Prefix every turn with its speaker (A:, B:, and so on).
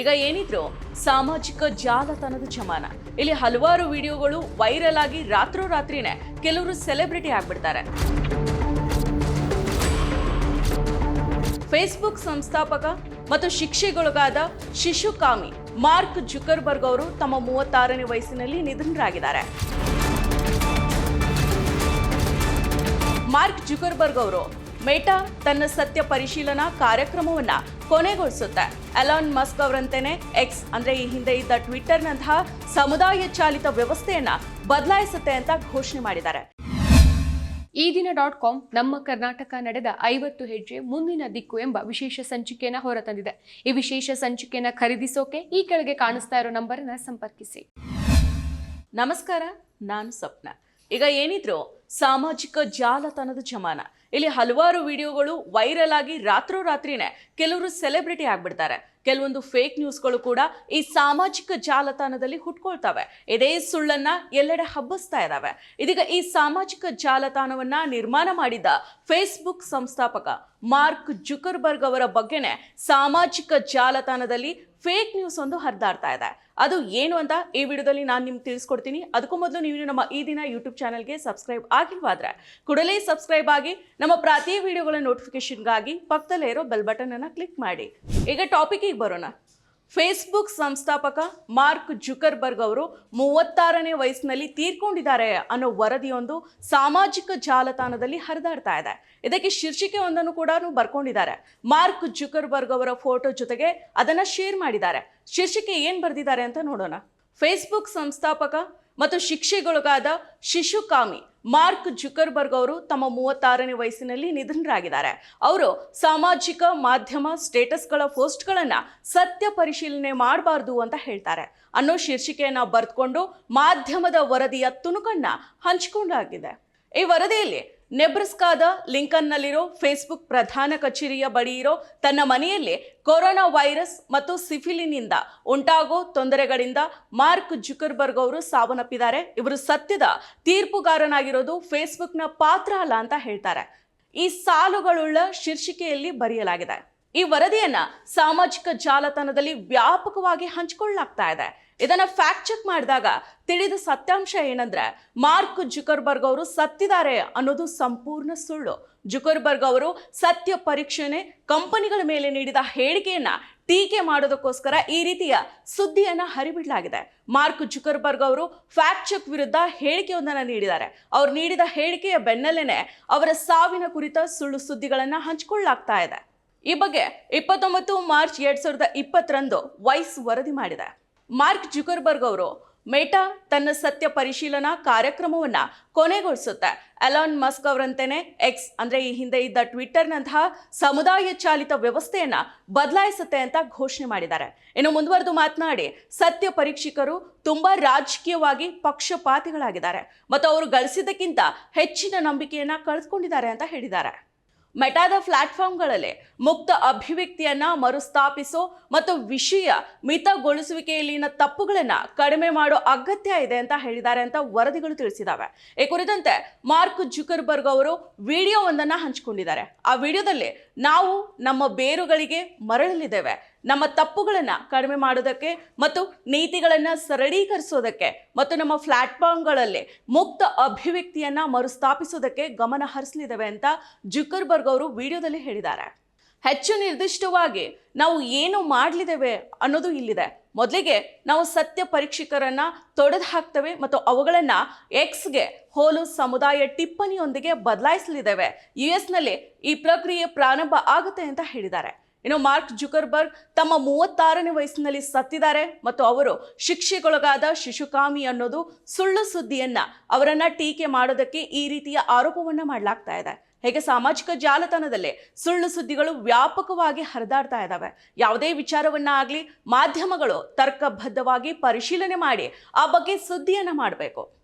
A: ಈಗ ಏನಿದ್ರು ಸಾಮಾಜಿಕ ಜಾಲತಾಣದ ಜಮಾನ ಇಲ್ಲಿ ಹಲವಾರು ವಿಡಿಯೋಗಳು ವೈರಲ್ ಆಗಿ ರಾತ್ರೋರಾತ್ರಿನೇ ಕೆಲವರು ಸೆಲೆಬ್ರಿಟಿ ಆಗ್ಬಿಡ್ತಾರೆ. ಫೇಸ್ಬುಕ್ ಸಂಸ್ಥಾಪಕ ಮತ್ತು ಶಿಕ್ಷೆಗೊಳಗಾದ ಶಿಶುಕಾಮಿ ಮಾರ್ಕ್ ಜುಕರ್ಬರ್ಗ್ ಅವರು ತಮ್ಮ ಮೂವತ್ತಾರನೇ ವಯಸ್ಸಿನಲ್ಲಿ ನಿಧನರಾಗಿದ್ದಾರೆ. ಮಾರ್ಕ್ ಜುಕರ್ಬರ್ಗ್ ಅವರು ಮೇಟಾ ತನ್ನ ಸತ್ಯ ಪರಿಶೀಲನಾ ಕಾರ್ಯಕ್ರಮವನ್ನ ಕೊನೆಗೊಳಿಸುತ್ತೆ. ಅಲಾನ್ ಮಸ್ಕ್ ಅವರಂತೆಯೇ ಎಕ್ಸ್ ಅಂದ್ರೆ ಈ ಹಿಂದೆ ಇದ್ದ ಟ್ವಿಟರ್ನಂತಹ ಸಮುದಾಯ ಚಾಲಿತ ವ್ಯವಸ್ಥೆಯನ್ನ ಬದಲಾಯಿಸುತ್ತೆ ಅಂತ ಘೋಷಣೆ ಮಾಡಿದ್ದಾರೆ.
B: ಈ ದಿನ ಡಾಟ್ ಕಾಮ್ ನಮ್ಮ ಕರ್ನಾಟಕ ನಡೆದ ಐವತ್ತು ಹೆಜ್ಜೆ ಮುಂದಿನ ದಿಕ್ಕು ಎಂಬ ವಿಶೇಷ ಸಂಚಿಕೆಯನ್ನು ಹೊರತಂದಿದೆ. ಈ ವಿಶೇಷ ಸಂಚಿಕೆಯನ್ನು ಖರೀದಿಸೋಕೆ ಈ ಕೆಳಗೆ ಕಾಣಿಸ್ತಾ ಇರೋ ನಂಬರ್ನ ಸಂಪರ್ಕಿಸಿ.
A: ನಮಸ್ಕಾರ ನಾನು ಸ್ವಪ್ನ. ಈಗ ಏನಿದ್ರು ಸಾಮಾಜಿಕ ಜಾಲತಾಣದ ಜಮಾನ. ಇಲ್ಲಿ ಹಲವಾರು ವಿಡಿಯೋಗಳು ವೈರಲ್ ಆಗಿ ರಾತ್ರೋರಾತ್ರಿನೇ ಕೆಲವರು ಸೆಲೆಬ್ರಿಟಿ ಆಗ್ಬಿಡ್ತಾರೆ. ಕೆಲವೊಂದು ಫೇಕ್ ನ್ಯೂಸ್ಗಳು ಕೂಡ ಈ ಸಾಮಾಜಿಕ ಜಾಲತಾಣದಲ್ಲಿ ಹುಟ್ಕೊಳ್ತವೆ. ಇದೇ ಸುಳ್ಳನ್ನ ಎಲ್ಲೆಡೆ ಹಬ್ಬಿಸ್ತಾ ಇದ್ದಾವೆ ಇದೀಗ ಈ ಸಾಮಾಜಿಕ ಜಾಲತಾಣವನ್ನ ನಿರ್ಮಾಣ ಮಾಡಿದ ಫೇಸ್ಬುಕ್ ಸಂಸ್ಥಾಪಕ ಮಾರ್ಕ್ ಜುಕರ್ಬರ್ಗ್ ಅವರ ಬಗ್ಗೆನೇ ಸಾಮಾಜಿಕ ಜಾಲತಾಣದಲ್ಲಿ ಫೇಕ್ ನ್ಯೂಸ್ ಒಂದು ಹರಿದಾಡ್ತಾ ಇದೆ. ಅದು ಏನು ಅಂತ ಈ ವಿಡಿಯೋದಲ್ಲಿ ನಾನು ನಿಮ್ಗೆ ತಿಳಿಸ್ಕೊಡ್ತೀನಿ. ಅದಕ್ಕೂ ಮೊದಲು ನೀವು ನಮ್ಮ ಈ ದಿನ ಯೂಟ್ಯೂಬ್ ಚಾನಲ್ಗೆ ಸಬ್ಸ್ಕ್ರೈಬ್ ಆಗಿಲ್ವಾದ್ರೆ ಕೂಡಲೇ ಸಬ್ಸ್ಕ್ರೈಬ್ ಆಗಿ ನಮ್ಮ ಪ್ರತಿ ವಿಡಿಯೋಗಳ ನೋಟಿಫಿಕೇಶನ್ಗಾಗಿ ಪಕ್ಕದಲ್ಲೇ ಇರೋ ಬೆಲ್ ಬಟನ್ ಅನ್ನು ಕ್ಲಿಕ್ ಮಾಡಿ. ಈಗ ಟಾಪಿಕಿಗೆ ಬರೋಣ. ಫೇಸ್ಬುಕ್ ಸಂಸ್ಥಾಪಕ ಮಾರ್ಕ್ ಜುಕರ್ಬರ್ಗ್ ಅವರು ಮೂವತ್ತಾರನೇ ವಯಸ್ಸಿನಲ್ಲಿ ತೀರ್ಕೊಂಡಿದ್ದಾರೆ ಅನ್ನೋ ವರದಿಯೊಂದು ಸಾಮಾಜಿಕ ಜಾಲತಾಣದಲ್ಲಿ ಹರಿದಾಡ್ತಾ ಇದೆ. ಇದಕ್ಕೆ ಶೀರ್ಷಿಕೆ ಒಂದನ್ನು ಕೂಡ ಬರ್ಕೊಂಡಿದ್ದಾರೆ. ಮಾರ್ಕ್ ಜುಕರ್ಬರ್ಗ್ ಅವರ ಫೋಟೋ ಜೊತೆಗೆ ಅದನ್ನು ಶೇರ್ ಮಾಡಿದ್ದಾರೆ. ಶೀರ್ಷಿಕೆ ಏನು ಬರೆದಿದ್ದಾರೆ ಅಂತ ನೋಡೋಣ. ಫೇಸ್ಬುಕ್ ಸಂಸ್ಥಾಪಕ ಮತ್ತು ಶಿಕ್ಷೆಗೊಳಗಾದ ಶಿಶುಕಾಮಿ ಮಾರ್ಕ್ ಜುಕರ್ಬರ್ಗ್ ಅವರು ತಮ್ಮ ಮೂವತ್ತಾರನೇ ವಯಸ್ಸಿನಲ್ಲಿ ನಿಧನರಾಗಿದ್ದಾರೆ. ಅವರು ಸಾಮಾಜಿಕ ಮಾಧ್ಯಮ ಸ್ಟೇಟಸ್ಗಳ ಪೋಸ್ಟ್ಗಳನ್ನು ಸತ್ಯ ಪರಿಶೀಲನೆ ಮಾಡಬಾರ್ದು ಅಂತ ಹೇಳ್ತಾರೆ. ಅನ್ನೋ ಶೀರ್ಷಿಕೆಯನ್ನು ಬರೆದುಕೊಂಡು ಮಾಧ್ಯಮದ ವರದಿಯ ತುಣುಕನ್ನು ಹಂಚಿಕೊಂಡಾಗಿದೆ. ಈ ವರದಿಯಲ್ಲಿ ನೆಬ್ರಸ್ಕಾದ ಲಿಂಕನ್ನಲ್ಲಿರೋ ಫೇಸ್ಬುಕ್ ಪ್ರಧಾನ ಕಚೇರಿಯ ಬಳಿ ಇರೋ ತನ್ನ ಮನೆಯಲ್ಲಿ ಕೊರೋನಾ ವೈರಸ್ ಮತ್ತು ಸಿಫಿಲಿನಿಂದ ಉಂಟಾಗೋ ತೊಂದರೆಗಳಿಂದ ಮಾರ್ಕ್ ಜುಕರ್ಬರ್ಗ್ ಅವರು ಸಾವನ್ನಪ್ಪಿದ್ದಾರೆ. ಇವರು ಸತ್ಯದ ತೀರ್ಪುಗಾರನಾಗಿರೋದು ಫೇಸ್ಬುಕ್ನ ಪಾತ್ರ ಅಲ್ಲ ಅಂತ ಹೇಳ್ತಾರೆ. ಈ ಸಾಲುಗಳುಳ್ಳ ಶೀರ್ಷಿಕೆಯಲ್ಲಿ ಬರೆಯಲಾಗಿದೆ. ಈ ವರದಿಯನ್ನ ಸಾಮಾಜಿಕ ಜಾಲತಾಣದಲ್ಲಿ ವ್ಯಾಪಕವಾಗಿ ಹಂಚಿಕೊಳ್ಳಲಾಗ್ತಾ ಇದೆ. ಇದನ್ನ ಫ್ಯಾಕ್ಟ್ ಚೆಕ್ ಮಾಡಿದಾಗ ತಿಳಿದ ಸತ್ಯಾಂಶ ಏನಂದ್ರೆ, ಮಾರ್ಕ್ ಜುಕರ್ಬರ್ಗ್ ಅವರು ಸತ್ತಿದ್ದಾರೆ ಅನ್ನೋದು ಸಂಪೂರ್ಣ ಸುಳ್ಳು. ಜುಕರ್ಬರ್ಗ್ ಅವರು ಸತ್ಯ ಪರೀಕ್ಷೆನೆ ಕಂಪನಿಗಳ ಮೇಲೆ ನೀಡಿದ ಹೇಳಿಕೆಯನ್ನ ಟೀಕೆ ಮಾಡೋದಕ್ಕೋಸ್ಕರ ಈ ರೀತಿಯ ಸುದ್ದಿಯನ್ನ ಹರಿಬಿಡಲಾಗಿದೆ. ಮಾರ್ಕ್ ಜುಕರ್ಬರ್ಗ್ ಅವರು ಫ್ಯಾಕ್ಟ್ ಚೆಕ್ ವಿರುದ್ಧ ಹೇಳಿಕೆಯೊಂದನ್ನು ನೀಡಿದ್ದಾರೆ. ಅವ್ರು ನೀಡಿದ ಹೇಳಿಕೆಯ ಬೆನ್ನಲ್ಲೇನೆ ಅವರ ಸಾವಿನ ಕುರಿತ ಸುಳ್ಳು ಸುದ್ದಿಗಳನ್ನು ಹಂಚಿಕೊಳ್ಳಲಾಗ್ತಾ ಇದೆ. ಈ ಬಗ್ಗೆ ಇಪ್ಪತ್ತೊಂಬತ್ತು ಮಾರ್ಚ್ ಎರಡ್ ಸಾವಿರದ ಇಪ್ಪತ್ತರಂದು ವೈಸ್ ವರದಿ ಮಾಡಿದೆ. ಮಾರ್ಕ್ ಜುಕರ್ಬರ್ಗ್ ಅವರು ಮೇಟಾ ತನ್ನ ಸತ್ಯ ಪರಿಶೀಲನಾ ಕಾರ್ಯಕ್ರಮವನ್ನು ಕೊನೆಗೊಳಿಸುತ್ತೆ. ಅಲಾನ್ ಮಸ್ಕ್ ಅವರಂತೆಯೇ ಎಕ್ಸ್ ಅಂದರೆ ಈ ಹಿಂದೆ ಇದ್ದ ಟ್ವಿಟರ್ನಂತಹ ಸಮುದಾಯ ಚಾಲಿತ ವ್ಯವಸ್ಥೆಯನ್ನು ಬದಲಾಯಿಸುತ್ತೆ ಅಂತ ಘೋಷಣೆ ಮಾಡಿದ್ದಾರೆ. ಇನ್ನು ಮುಂದುವರೆದು ಮಾತನಾಡಿ, ಸತ್ಯ ಪರೀಕ್ಷಕರು ತುಂಬ ರಾಜಕೀಯವಾಗಿ ಪಕ್ಷಪಾತಿಗಳಾಗಿದ್ದಾರೆ. ಮತ್ತು ಅವರು ಗಳಿಸಿದ್ದಕ್ಕಿಂತ ಹೆಚ್ಚಿನ ನಂಬಿಕೆಯನ್ನು ಕಳೆದುಕೊಂಡಿದ್ದಾರೆ ಅಂತ ಹೇಳಿದ್ದಾರೆ. ಮೆಟಾದ ಪ್ಲಾಟ್ಫಾರ್ಮ್ಗಳಲ್ಲಿ ಮುಕ್ತ ಅಭಿವ್ಯಕ್ತಿಯನ್ನು ಮರುಸ್ಥಾಪಿಸೋ ಮತ್ತು ವಿಷಯ ಮಿತಗೊಳಿಸುವಿಕೆಯಲ್ಲಿನ ತಪ್ಪುಗಳನ್ನು ಕಡಿಮೆ ಮಾಡೋ ಅಗತ್ಯ ಇದೆ ಅಂತ ಹೇಳಿದ್ದಾರೆ ಅಂತ ವರದಿಗಳು ತಿಳಿಸಿದಾವೆ. ಈ ಕುರಿತಂತೆ ಮಾರ್ಕ್ ಜುಕರ್ಬರ್ಗ್ ಅವರು ವಿಡಿಯೋ ಒಂದನ್ನು ಹಂಚಿಕೊಂಡಿದ್ದಾರೆ. ಆ ವಿಡಿಯೋದಲ್ಲಿ ನಾವು ನಮ್ಮ ಬೇರುಗಳಿಗೆ ಮರಳಲಿದ್ದೇವೆ. ನಮ್ಮ ತಪ್ಪುಗಳನ್ನು ಕಡಿಮೆ ಮಾಡೋದಕ್ಕೆ ಮತ್ತು ನೀತಿಗಳನ್ನು ಸರಳೀಕರಿಸೋದಕ್ಕೆ ಮತ್ತು ನಮ್ಮ ಪ್ಲಾಟ್ಫಾರ್ಮ್ಗಳಲ್ಲಿ ಮುಕ್ತ ಅಭಿವ್ಯಕ್ತಿಯನ್ನು ಮರುಸ್ಥಾಪಿಸೋದಕ್ಕೆ ಗಮನ ಹರಿಸಲಿದ್ದೇವೆ ಅಂತ ಜುಕರ್ಬರ್ಗ್ ಅವರು ವಿಡಿಯೋದಲ್ಲಿ ಹೇಳಿದ್ದಾರೆ. ಹೆಚ್ಚು ನಿರ್ದಿಷ್ಟವಾಗಿ ನಾವು ಏನು ಮಾಡಲಿದ್ದೇವೆ ಅನ್ನೋದು ಇಲ್ಲಿದೆ. ಮೊದಲಿಗೆ ನಾವು ಸತ್ಯ ಪರೀಕ್ಷಕರನ್ನು ತೊಡೆದು ಹಾಕ್ತೇವೆ ಮತ್ತು ಅವುಗಳನ್ನು ಎಕ್ಸ್ಗೆ ಹೋಲು ಸಮುದಾಯ ಟಿಪ್ಪಣಿಯೊಂದಿಗೆ ಬದಲಾಯಿಸಲಿದ್ದೇವೆ ಯು ಎಸ್ನಲ್ಲಿ ಈ ಪ್ರಕ್ರಿಯೆ ಪ್ರಾರಂಭ ಆಗುತ್ತೆ ಅಂತ ಹೇಳಿದ್ದಾರೆ. ಇನ್ನು ಮಾರ್ಕ್ ಜುಕರ್ಬರ್ಗ್ ತಮ್ಮ ಮೂವತ್ತಾರನೇ ವಯಸ್ಸಿನಲ್ಲಿ ಸತ್ತಿದ್ದಾರೆ ಮತ್ತು ಅವರು ಶಿಕ್ಷೆಗೊಳಗಾದ ಶಿಶುಕಾಮಿ ಅನ್ನೋದು ಸುಳ್ಳು ಸುದ್ದಿಯನ್ನ ಅವರನ್ನ ಟೀಕೆ ಮಾಡೋದಕ್ಕೆ ಈ ರೀತಿಯ ಆರೋಪವನ್ನ ಮಾಡಲಾಗ್ತಾ ಇದೆ. ಹೇಗೆ ಸಾಮಾಜಿಕ ಜಾಲತಾಣದಲ್ಲಿ ಸುಳ್ಳು ಸುದ್ದಿಗಳು ವ್ಯಾಪಕವಾಗಿ ಹರಿದಾಡ್ತಾ ಇದ್ದಾವೆ ಯಾವುದೇ ವಿಚಾರವನ್ನ ಆಗಲಿ, ಮಾಧ್ಯಮಗಳು ತರ್ಕಬದ್ಧವಾಗಿ ಪರಿಶೀಲನೆ ಮಾಡಿ ಆ ಬಗ್ಗೆ ಸುದ್ದಿಯನ್ನು ಮಾಡಬೇಕು.